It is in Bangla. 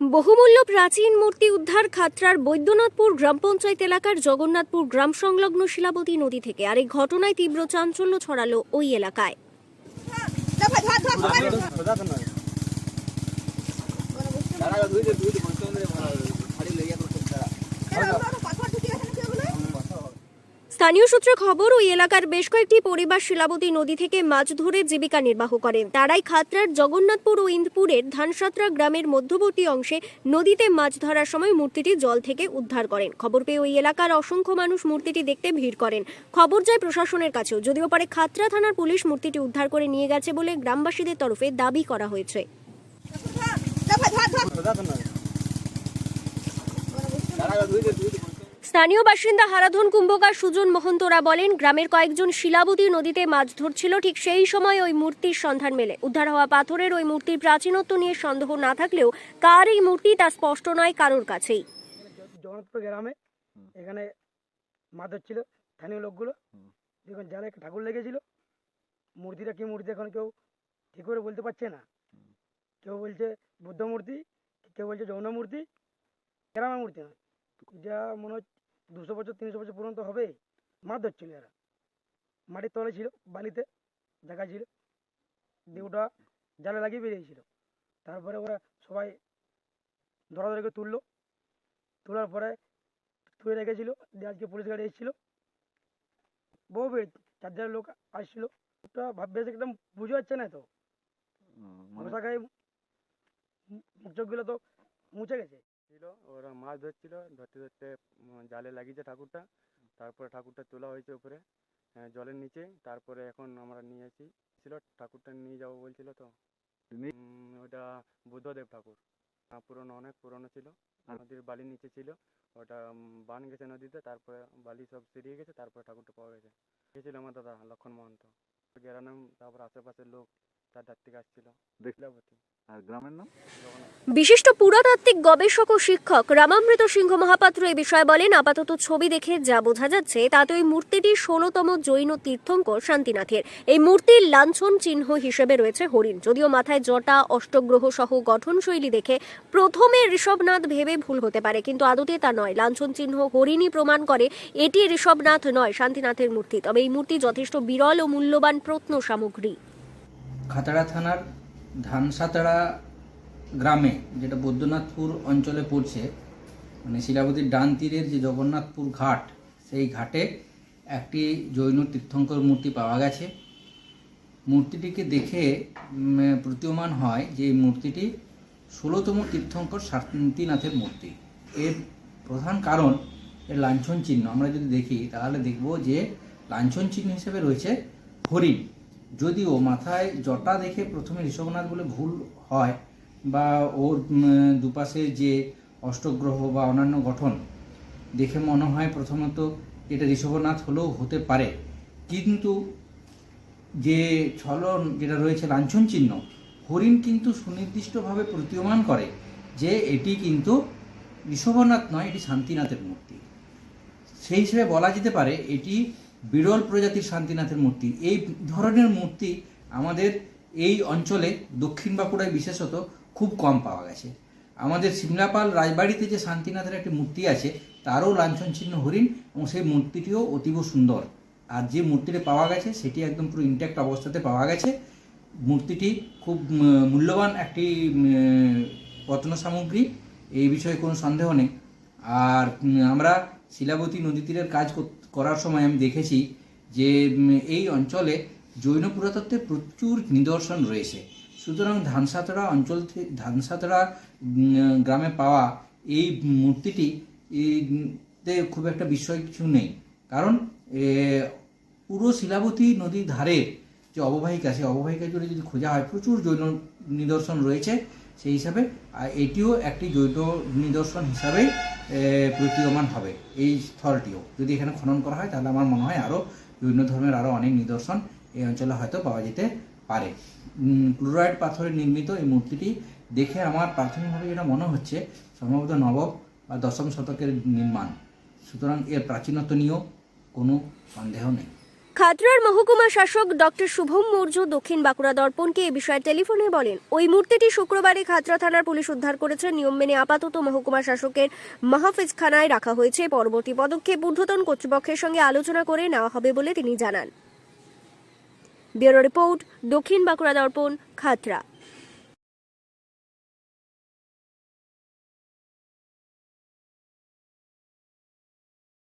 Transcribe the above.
বহুমূল্য প্রাচীন মূর্তি উদ্ধার খাত্রার বৈদ্যনাথপুর গ্রাম পঞ্চায়েত এলাকার জগন্নাথপুর গ্রাম সংলগ্ন শিলাবতী নদী থেকে আর এই ঘটনায় তীব্র চাঞ্চল্য ছড়ালো ওই এলাকায়। স্থানীয় সূত্রে খবর ওই এলাকার বেশ কয়েকটি পরিবার শিলাবতী নদী থেকে মাছ ধরে জীবিকা নির্বাহ করেন। তারাই খাতড়ার জগন্নাথপুর ও ইন্দপুরের ধানসাতরা গ্রামের মধ্যবর্তী অংশে নদীতে মাছ ধরার সময় মূর্তিটি জল থেকে উদ্ধার করেন। খবর পেয়ে ওই এলাকার অসংখ্য মানুষ মূর্তিটি দেখতে ভিড় করেন। খবর যায় প্রশাসনের কাছেও যদিও পরে খাতড়া থানার পুলিশ মূর্তিটি উদ্ধার করে নিয়ে গেছে বলে গ্রামবাসীদের তরফে দাবি করা হয়েছে। স্থানীয় বাসিন্দা হারাধন কুম্ভকার সুজন মহন্তরা বলেন, গ্রামের কয়েকজন শিলাবতী নদীতে মাছ ধরছিল, ঠিক সেই সময় ওই মূর্তির সন্ধান মেলে। উদ্ধার হওয়া পাথরের ওই মূর্তির প্রাচীনত্ব নিয়ে সন্দেহ না থাকলেও কার এই মূর্তি তা স্পষ্ট নয় কারোর কাছেই। জগন্নাথপুর গ্রামে এখানে মাছ ধরছিল, স্থানীয় লোকগুলো। দেখুন জালে একটা ঠাকুর লেগেছিল। মূর্তিটা কি মূর্তি এখন কেউ ঠিক করে বলতে পারছে না। কেউ বলছে বুদ্ধ মূর্তি, কেউ বলছে যৌন মূর্তি। গ্রামের মূর্তি নয়। যা মনে হচ্ছে দুশো বছর তিনশো বছর পর্যন্ত হবে মাছ ধরছিল এরা। মাটির তলে ছিল বালিতে জায়গা ছিল। দিয়ে ওটা জালে লাগিয়ে বেরিয়েছিল তারপরে ওরা সবাই ধরাধরি করে তুললো। তোলার পরে থুয়ে রেখেছিল দিয়ে আজকে পুলিশ গাড়ি এসেছিল। বহু ভিড় চার হাজার লোক আসছিল। ওটা ভাববে একদম বুঝে যাচ্ছে না তো। মশা খাই মুখ চোখগুলো তো মুছে গেছে। ছিল ওরা মাছ ধরছিল ধরতে ধরতে জালে লাগিয়েছে ঠাকুরটা। তারপরে ঠাকুরটা তোলা হয়েছে উপরে জলের নিচে। তারপরে এখন আমরা নিয়ে এসেছি ছিল ঠাকুরটা নিয়ে যাব বলছিল তো। উম, ওটা বুদ্ধদেব ঠাকুর। পুরনো অনেক পুরনো ছিল। নদীর বালির নিচে ছিল। ওটা বান গেছে নদীতে তারপরে বালি সব সেরিয়ে গেছে তারপরে ঠাকুরটা পাওয়া গেছে। গেছিল আমার দাদা লক্ষণ মহন্ত। গেরানাম তারপর আশেপাশের লোক চার ধার থেকে আসছিল। শিলাবতী আর গ্রামের নাম? বিশিষ্ট পুরাতাত্ত্বিক গবেষক ও শিক্ষক রামামৃত সিংহ মহাপাত্র এ বিষয়ে বলেন আপাতত ছবি দেখে যা বোঝা যাচ্ছে তাতে ওই মূর্তিটি ষোলতম জৈন তীর্থঙ্কর শান্তিনাথের। এই মূর্তির লাঞ্ছন চিহ্ন হিসেবে রয়েছে হরিণ। যদিও মাথায় জটা অষ্টগ্রহ সহ গঠনশৈলী দেখে প্রথমে ঋষভনাথ ভেবে ভুল হতে পারে কিন্তু আদতে তা নয়। লাঞ্ছন চিহ্ন হরিণই প্রমাণ করে এটি ঋষভনাথ নয় শান্তিনাথের মূর্তি। তবে এই মূর্তি যথেষ্ট বিরল ও মূল্যবান প্রত্ন সামগ্রী খাতাড়া থানার ধানসাতাড়া গ্রামে, যেটা বৈদ্যনাথপুর অঞ্চলে পড়ছে মানে শিলাবতীর ডান তীরের যে জগন্নাথপুর ঘাট, সেই ঘাটে একটি জৈন তীর্থঙ্কর মূর্তি পাওয়া গেছে। মূর্তিটিকে দেখে প্রতীয়মান হয় যে এই মূর্তিটি ষোলোতম তীর্থঙ্কর শান্তিনাথের মূর্তি। এর প্রধান কারণ, এর লাঞ্ছন চিহ্ন আমরা যদি দেখি, তাহলে দেখব যে লাঞ্ছন চিহ্ন হিসেবে রয়েছে হরিণ। যদিও মাথায় জটা দেখে প্রথমে ঋষভনাথ বলে ভুল হয় বা ওর দুপাশে যে অষ্টগ্রহ বা অন্যান্য গঠন দেখে মনে হয় প্রথমত এটা ঋষভনাথ হলেও হতে পারে। কিন্তু যে ছলন যেটা রয়েছে লাঞ্ছন চিহ্ন, হরিণ কিন্তু সুনির্দিষ্টভাবে প্রতীয়মান করে যে এটি কিন্তু ঋষভনাথ নয়, এটি শান্তিনাথের মূর্তি। সেই হিসেবে বলা যেতে পারে এটি বিরল প্রজাতির শান্তিনাথের মূর্তি। এই ধরনের মূর্তি আমাদের এই অঞ্চলে দক্ষিণ বাঁকুড়ায় বিশেষত খুব কম পাওয়া গেছে। আমাদের সিমলাপাল রাজবাড়িতে যে শান্তিনাথের একটি মূর্তি আছে, তারও লাঞ্ছন চিহ্ন হরিণ এবং সেই মূর্তিটিও অতীব সুন্দর। আর যে মূর্তিটি পাওয়া গেছে, সেটি একদম পুরো ইনট্যাক্ট অবস্থাতে পাওয়া গেছে। মূর্তিটি খুব মূল্যবান একটি রত্ন সামগ্রী এই বিষয়ে কোনো সন্দেহ নেই। আর আমরা শিলাবতী নদী তীরের কাজ করার সময় আমি দেখেছি যে এই অঞ্চলে জৈন পুরাতত্ত্বের প্রচুর নিদর্শন রয়েছে। সুতরাং ধানসাতরা অঞ্চল থেকে ধানসাতরা গ্রামে পাওয়া এই মূর্তিটি খুব একটা বিস্ময় কিছু নেই। কারণ পুরো শিলাবতী নদীর ধারে যে অববাহিকা, সেই অববাহিকা জুড়ে যদি খোঁজা হয়, প্রচুর জৈন নিদর্শন রয়েছে। সেই হিসাবে এটিও একটি জৈব নিদর্শন হিসাবে প্রতীয়মান হবে এই স্থলটিও। যদি এখানে খনন করা হয়, তাহলে আমার মনে হয় আরও বিভিন্ন ধর্মের আরও অনেক নিদর্শন এই অঞ্চলে হয়তো পাওয়া যেতে পারে। ক্লোরাইড পাথরে নির্মিত এই মূর্তিটি দেখে আমার প্রাথমিকভাবে যেটা মনে হচ্ছে, সম্ভবত নবম বা দশম শতকের নির্মাণ। সুতরাং এর প্রাচীনত্ব নিয়েও কোনো সন্দেহ নেই। খাতড়ার মহকুমা শাসক ডক্টর শুভম মৌর্য দক্ষিণ বাঁকুড়া দর্পণকে এ বিষয়ে টেলিফোনে বলেন, ওই মূর্তিটি শুক্রবারে খাতড়া থানার পুলিশ উদ্ধার করেছে। নিয়ম মেনে আপাতত মহকুমা শাসকের মাহফিজখানায় রাখা হয়েছে। পরবর্তী পদক্ষেপ ঊর্ধ্বতন কর্তৃপক্ষের সঙ্গে আলোচনা করে নেওয়া হবে বলে তিনি জানান। ব্যুরো রিপোর্ট, দক্ষিণ বাঁকুড়া দর্পণ, খাতড়া।